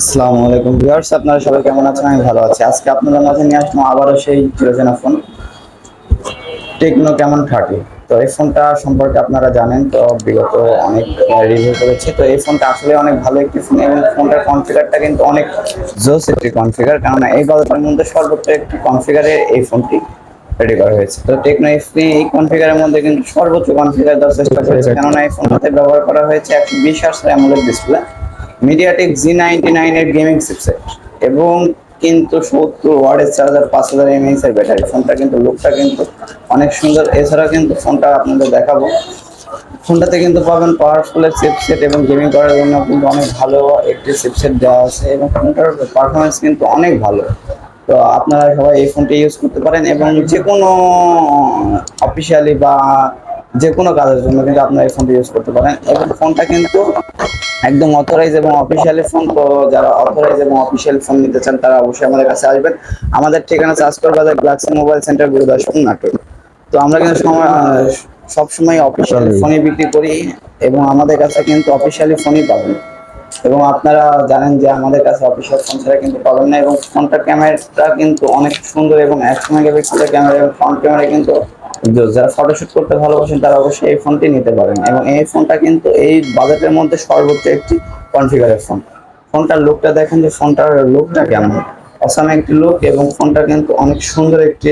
আসসালামু আলাইকুম ভিউয়ার্স, আপনারা সবাই কেমন আছেন? আমি ভালো আছি। আজকে আপনাদের মাঝে নিয়ে আসলাম আবারও সেই চিরচেনা ফোন টেকনো কেমন থার্টি তো এই ফোনটা সম্পর্কে আপনারা জানেন, তো বিগত অনেক রিভিউ করেছি। তো এই ফোনটা আসলে অনেক ভালো একটি ফোন এবং ফোনটার কনফিগারটা কিন্তু অনেক জোস একটি কনফিগার কেননা এই বাজারের মধ্যে সর্বোচ্চ একটি কনফিগারে এই ফোনটি রেডি করা হয়েছে। তো টেকনো এফপি এই কনফিগারের মধ্যে কিন্তু সর্বোচ্চ কনফিগার দেওয়ার চেষ্টা করেছে, কেননা এই ফোনটাতে ব্যবহার করা হয়েছে একশো বিশ hertz AMOLED display MediaTek G ninety নাইনের গেমিং চিপসেট এবং কিন্তু সত্তর ওয়ার্ডের চার্জার পাঁচ হাজার এমএইচ এর ব্যাটারি ফোনটা কিন্তু লুকটা কিন্তু অনেক সুন্দর। এছাড়া কিন্তু ফোনটা আপনাদের দেখাবো। ফোনটাতে কিন্তু পাবেন পাওয়ারফুলের চিপসেট এবং গেমিং করার জন্য কিন্তু অনেক ভালো একটি চিপসেট দেওয়া আছে এবং ফোনটার পারফরমেন্স কিন্তু অনেক ভালো। তো আপনারা সবাই এই ফোনটি ইউজ করতে পারেন এবং যে কোনো অফিসিয়ালি বা যে কোনো কাজের জন্য কিন্তু আপনারা এই ফোনটি ইউজ করতে পারেন। এবং ফোনটা কিন্তু একদম অথরাইজ এবং অফিসিয়ালি ফোন তো যারা অথরাইজ এবং অফিসিয়াল ফোন নিতে চান তারা অবশ্যই আমাদের কাছে আসবেন। আমাদের ঠিকানা চাষকর বাজার গ্লাক্সি মোবাইল সেন্টার গুরুদাসপুর নাটক তো আমরা কিন্তু সময় সব সময় অফিসিয়াল ফোনই বিক্রি করি এবং আমাদের কাছে কিন্তু অফিসিয়ালি ফোনই পাবেন। এবং আপনারা জানেন যে আমাদের কাছে অফিসিয়াল ফোন ছাড়া কিন্তু পাবেন না এবং ফোনটার ক্যামেরাটা কিন্তু অনেক সুন্দর এবং একশো মেগাপিক্সেলের ক্যামেরা এবং ফ্রন্ট ক্যামেরা কিন্তু যারা ফটোশুট করতে ভালোবাসেন, তারা অবশ্যই এই ফোনটি নিতে পারেন। এবং এই ফোনটা কিন্তু এই বাজেটের মধ্যে সর্বোচ্চ একটি কনফিগারের ফোন ফোনটার লুকটা দেখেন যে ফোনটার লুকটা কেমন। অসাম একটি লুক এবং ফোনটা কিন্তু অনেক সুন্দর একটি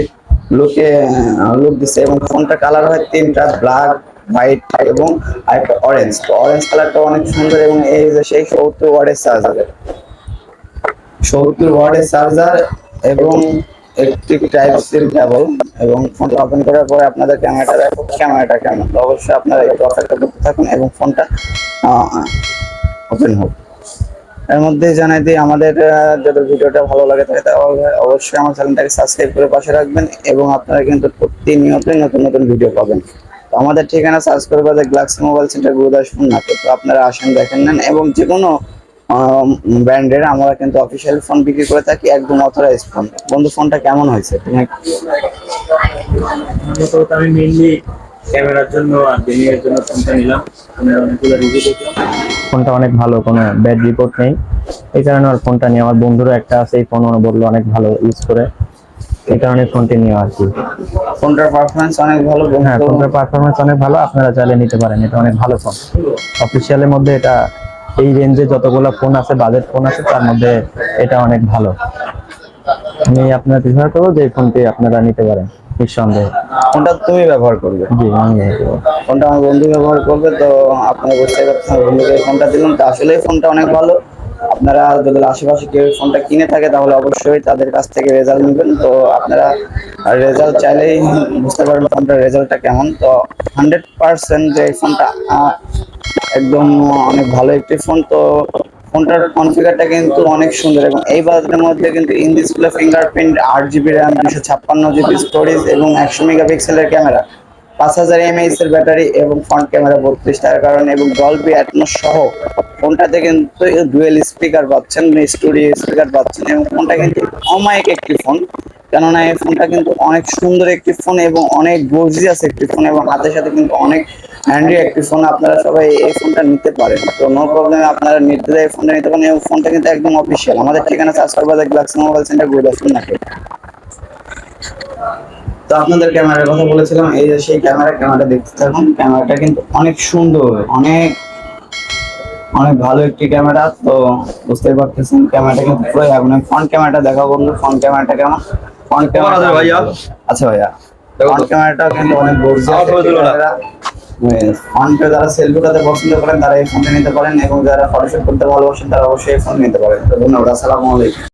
লুকে লুক দিচ্ছে এবং ফোনটা কালার হয় তিনটা ব্ল্যাক হোয়াইট এবং আরেকটা অরেঞ্জ তো অরেঞ্জ কালারটা অনেক সুন্দর এবং এই যে সেই সত্তর ওয়ার্ডের চার্জার সত্তর ওয়ার্ডের চার্জার এবং একটি টাইপ সির কেবল এবং ফোনটা ওপেন করার পরে আপনাদের ক্যামেরাটা দেখো ক্যামেরাটা কেমন? অবশ্যই আপনারা একটু অপেক্ষা করতে থাকুন এবং ফোনটা ওপেন হোক। এর মধ্যে জানাই দিই, আমাদের যদি ভিডিওটা ভালো লাগে থাকে তাহলে অবশ্যই আমার চ্যানেলটাকে সাবস্ক্রাইব করে পাশে রাখবেন এবং আপনারা কিন্তু প্রতিনিয়তই নতুন নতুন ভিডিও পাবেন। তো আমাদের ঠিকানা সার্চ করে বাজে গ্লাক্সি মোবাইল সেন্টার গুরুদাসপুর নাটক তো আপনারা আসেন, দেখেন, নেন এবং যে কোনো ব্র্যান্ডের আমরা কিন্তু অফিসিয়াল ফোন বিক্রি করে থাকি একদম অথরাইজ ফোন বন্ধু ফোনটা কেমন হয়েছে? তুমি আমি মেইনলি ক্যামেরার জন্য আর গেমিং এর জন্য ফোনটা নিলাম। অনেকগুলো রিভিউ দেখলাম। ফোনটা অনেক ভালো কোনো ব্যাড রিপোর্ট নেই। এই কারণে আমার ফোনটা নিয়ে আমার বন্ধুরও একটা আছে এই ফোন বলল অনেক ভালো ইউজ করে। এই কারণে ফোনটি নেওয়া আর কি। ফোনটার পারফরমেন্স অনেক ভালো হ্যাঁ ফোনটার পারফরমেন্স অনেক ভালো। আপনারা চাইলে নিতে পারেন এটা অনেক ভালো ফোন অফিসিয়ালের মধ্যে এটা এই রেঞ্জে যতগুলো ফোন আছে বাজেট ফোন আছে তার মধ্যে এটা অনেক ভালো। আমি আপনার প্রিফার করব যে এই ফোনটি আপনারা নিতে পারেন নিঃসন্দেহে। ফোনটা তুমি ব্যবহার করবে? জি আমি ফোনটা আমার বন্ধু ব্যবহার করবে তো আপনার বুঝতে পারছেন বন্ধুকে ফোনটা দিলাম তো আসলে ফোনটা অনেক ভালো। আপনারা যদি আশেপাশে কেউ ফোনটা কিনে থাকে, তাহলে অবশ্যই তাদের কাছ থেকে রেজাল্ট নেবেন। তো আপনারা রেজাল্ট চাইলেই বুঝতে পারবেন ফোনটার রেজাল্টটা কেমন। তো হান্ড্রেড পার্সেন্ট যে ফোনটা একদম অনেক ভালো একটি ফোন। তো ফোনটার কনফিগারটা কিন্তু অনেক সুন্দর এবং এই বাজেটের মধ্যে কিন্তু ইন ডিসপ্লে ফিঙ্গারপ্রিন্ট আট জিবি র্যাম দুশো ছাপ্পান্ন জিবি স্টোরেজ এবং একশো মেগাপিক্সেলের ক্যামেরা পাঁচ হাজার এমএইচ এর ব্যাটারি এবং ফ্রন্ট ক্যামেরা বত্রিশ টাকার কারণে এবং ডলবি অ্যাটমস সহ ফোনটাতে কিন্তু ডুয়েল স্পিকার পাচ্ছেন স্টুডিও স্পিকার পাচ্ছেন, এবং ফোনটা কিন্তু অমায়িক একটি ফোন। কেননা এই ফোনটা কিন্তু অনেক সুন্দর একটি ফোন এবং অনেক গর্জিয়াস একটি ফোন, এবং হাতের সাথে কিন্তু অনেক হ্যান্ডি একটি ফোন আপনারা সবাই এই ফোনটা নিতে পারেন। তো নো প্রবলেম আপনারা নির্দ্বিধায় এই ফোনটা নিতে পারেন, এবং ফোনটা কিন্তু একদম অফিসিয়াল আমাদের ঠিকানা চার্জ করবা গ্লাক্সি মোবাইল সেন্টার, গুরুদাসপুর নাটক তো আপনাদের ক্যামেরার কথা বলেছিলাম, এই যে সেই ক্যামেরা ক্যামেরা দেখতে থাকুন। ক্যামেরাটা কিন্তু অনেক সুন্দর, অনেক অনেক ভালো একটি ক্যামেরা তো বুঝতেই পারতেছেন ক্যামেরাটা কিন্তু পুরো আগুন ফ্রন্ট ক্যামেরাটা দেখা বন্ধু। ফ্রন্ট ক্যামেরাটা কেমন? ফ্রন্ট ক্যামেরা আছে ভাইয়া? আচ্ছা ভাইয়া। ফ্রন্ট ক্যামেরাটা কিন্তু অনেক গর্জিয়াস। ফ্রন্টে যারা সেলফি করতে পছন্দ করেন তারা এই ফোনটা নিতে পারেন এবং যারা ফটোশুট করতে ভালোবাসেন তারা অবশ্যই এই ফোন নিতে পারেন। তো ধন্যবাদ আসসালামু আলাইকুম।